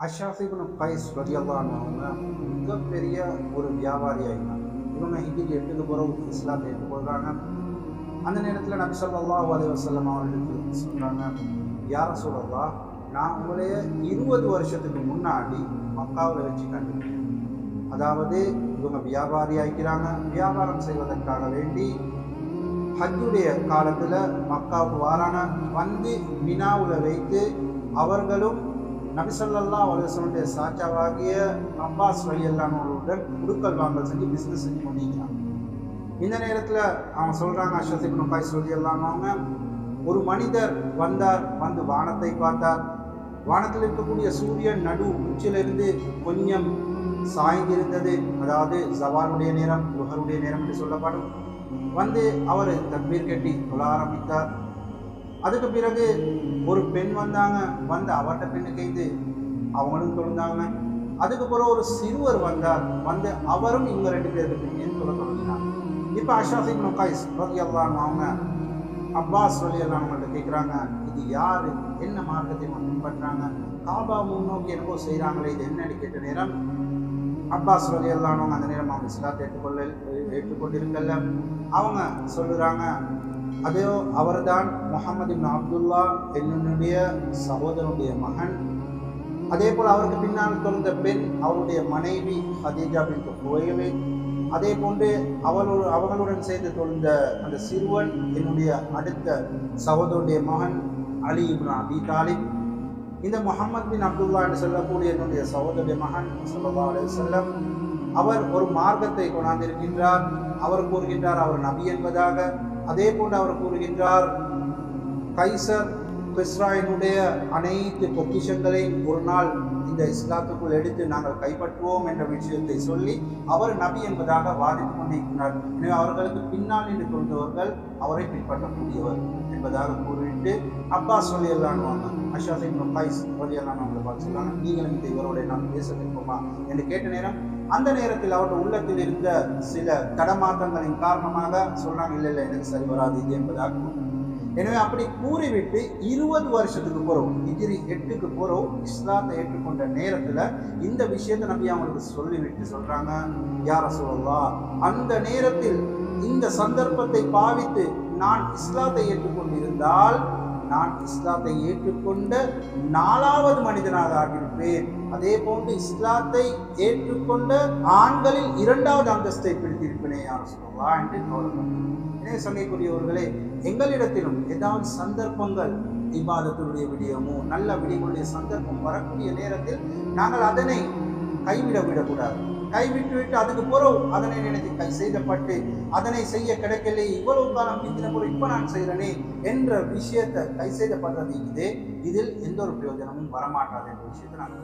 அஷாஃபிபின் guys ரதியல்லான்னு மிகப்பெரிய ஒரு வியாபாரி ஆகினாங்க இவங்க ஹிந்திக்கு எட்டுக்கு போகிறவங்க இஸ்லாத்தை போகிறாங்க அந்த நேரத்தில் நபி சொல்லா அலி வசல்லம் அவர்களுக்கு சொல்கிறாங்க யார சொல்லலா நான் உங்களைய இருபது வருஷத்துக்கு முன்னாடி மக்காவில் வச்சு கண்டுபிடிச்சேன். அதாவது இவங்க வியாபாரி ஆகிக்கிறாங்க வியாபாரம் செய்வதற்காக வேண்டி ஹஜ்ஜுடைய காலத்தில் மக்காவுக்கு வாரான வந்து மினாவில் வைத்து அவர்களும் நபிசல்லா அலுவலனுடைய சாச்சாவாகிய அப்பாஸ் வழியல்லானவர்களுடன் குடுக்கல் வாங்கல் செஞ்சு பிஸ்னஸ் செஞ்சு கொண்டிருக்கிறாங்க இந்த நேரத்தில் அவன் சொல்கிறாங்க அஷத்திப் நுக்காய் சொல்லி எல்லாமே ஒரு மனிதர் வந்தார் வந்து வானத்தை பார்த்தார். வானத்தில் இருக்கக்கூடிய சூரியன் நடு உச்சிலிருந்து கொஞ்சம் சாய்ந்திருந்தது. அதாவது சவாலுடைய நேரம் குஹருடைய நேரம் என்று சொல்லப்படும். வந்து அவர் தக்பீர் கட்டி தொழ ஆரம்பித்தார். அதுக்கு பிறகு ஒரு பெண் வந்தாங்க வந்து அவர்கிட்ட பெண்ணு கைது அவங்களும் தொழுந்தாங்க. அதுக்கு பிறகு ஒரு சிறுவர் வந்தார் வந்து அவரும் இவங்க ரெண்டு பேருக்கு பின்னேன்னு சொல்ல தொடங்கினாங்க? இப்போ அஷாஃபிக் நொக்காய்ஸ் ரதி அல்லான் அவங்க அப்பாஸ் ரலி அவங்கள்ட்ட கேட்குறாங்க இது யார்? என்ன மார்க்கத்தை இவங்க பின்பற்றுறாங்க காபா முன்னோக்கி என்னவோ செய்கிறாங்களே இது என்னன்னு கேட்ட நேரம் அப்பாஸ் ரலி அல்லானவங்க அந்த நேரம் அவங்க இஸ்லாத்தை ஏற்றுக்கொள்ள ஏற்றுக்கொண்டிருக்கல. அவங்க சொல்லுறாங்க அதையோ அவர்தான் முகமது இப்னு அப்துல்லா என்னுடைய சகோதரனுடைய மகன். அதே போல் அவருக்கு பின்னால் தொடர்ந்த பெண் அவருடைய மனைவி ஹதீஜா பின் குவையவே அதே போன்று அவளோடு அவர்களுடன் சேர்ந்து தொழுந்த அந்த சிறுவன் என்னுடைய அடுத்த சகோதரனுடைய மகன் அலி இப்னு அபி தாலிப். இந்த முகமது பின் அப்துல்லா என்று சொல்லக்கூடிய என்னுடைய சகோதரிய மகன் சல்லா அலி செல்லம் அவர் ஒரு மார்க்கத்தை கொண்டாந்திருக்கின்றார். அவர் கூறுகின்றார் அவர் நபி என்பதாக. அதே போன்று அவர் கூறுகின்றார் கைசர் இஸ்ராயினுடைய அனைத்து பொக்கிஷங்களையும் ஒரு நாள் இந்த இஸ்லாத்துக்குள் எடுத்து நாங்கள் கைப்பற்றுவோம் என்ற விஷயத்தை சொல்லி அவர் நபி என்பதாக வாதித்து கொண்டிருக்கிறார். எனவே அவர்களுக்கு பின்னால் நின்று கொண்டவர்கள் அவரை பின்பற்றக்கூடியவர் என்பதாக கூறிவிட்டு அப்பா சொல்லி எல்லான்வாங்க அஷாசின் கைஸ் சொல்லி எல்லாம் அவங்களை பார்த்து சொல்றாங்க நீங்களும் இந்த இவரோட நான் பேச விருப்பமா என்று கேட்ட நேரம் அந்த நேரத்தில் அவருடைய உள்ளத்தில் இருந்த சில தடமாற்றங்களின் காரணமாக சொல்றாங்க இல்லை இல்லை எனக்கு சரி வராது இது என்பதாக எனவே அப்படி கூறிவிட்டு இருபது வருஷத்துக்கு போகிறோம் இஜிரி எட்டுக்கு போகிறோம் இஸ்லாத்தை ஏற்றுக்கொண்ட நேரத்தில் இந்த விஷயத்தை நம்பி அவங்களுக்கு சொல்லிவிட்டு சொல்கிறாங்க யார சொல்லலாம் அந்த நேரத்தில் இந்த சந்தர்ப்பத்தை பாவித்து நான் இஸ்லாத்தை ஏற்றுக்கொண்டிருந்தால் நான் இஸ்லாத்தை ஏற்றுக்கொண்ட நாலாவது மனிதனாக ஆகியிருப்பேன். அதே போன்று இஸ்லாத்தை ஏற்றுக்கொண்ட ஆண்களில் இரண்டாவது அந்தஸ்தை பிடித்திருப்பேனே யார் சொல்லலாம் என்று கவலைப்பட்டேன் எனவே எங்களிடத்திலும் ஏதாவது சந்தர்ப்பங்கள் இவ்வாதத்துடைய விடயமோ நல்ல விடயங்களுடைய சந்தர்ப்பம் வரக்கூடிய நேரத்தில் நாங்கள் அதனை கைவிட விடக்கூடாது. கைவிட்டு விட்டு அதுக்கு பிறகு அதனை நினைத்து கை செய்தப்பட்டு அதனை செய்ய கிடைக்கலையே இவ்வளவு காலம் பிந்தின பிறகு இப்போ நான் செய்கிறனே என்ற விஷயத்தை கை செய்தப்படுறது இது. இதில் எந்த ஒரு பிரயோஜனமும் வரமாட்டாது என்ற விஷயத்தை நான்